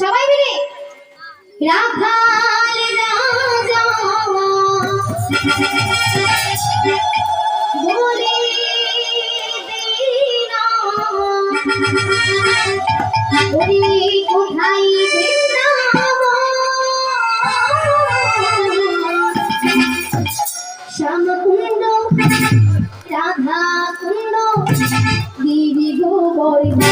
সবাই মিলে? রাখাল রাজা। বলে দিনা। কোথায় শ্যামকুণ্ড রাধা কুণ্ড দিদি গো বৈভ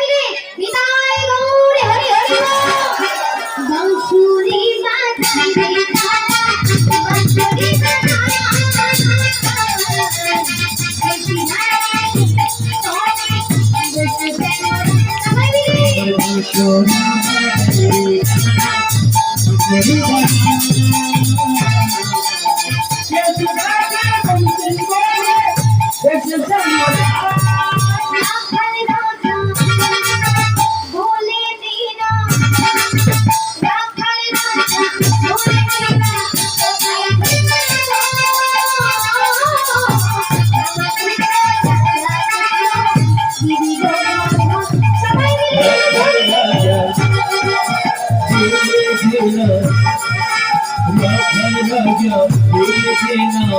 Yeah,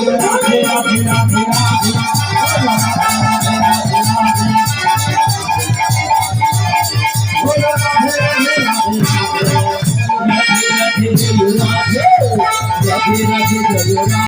मेरा मेरा मेरा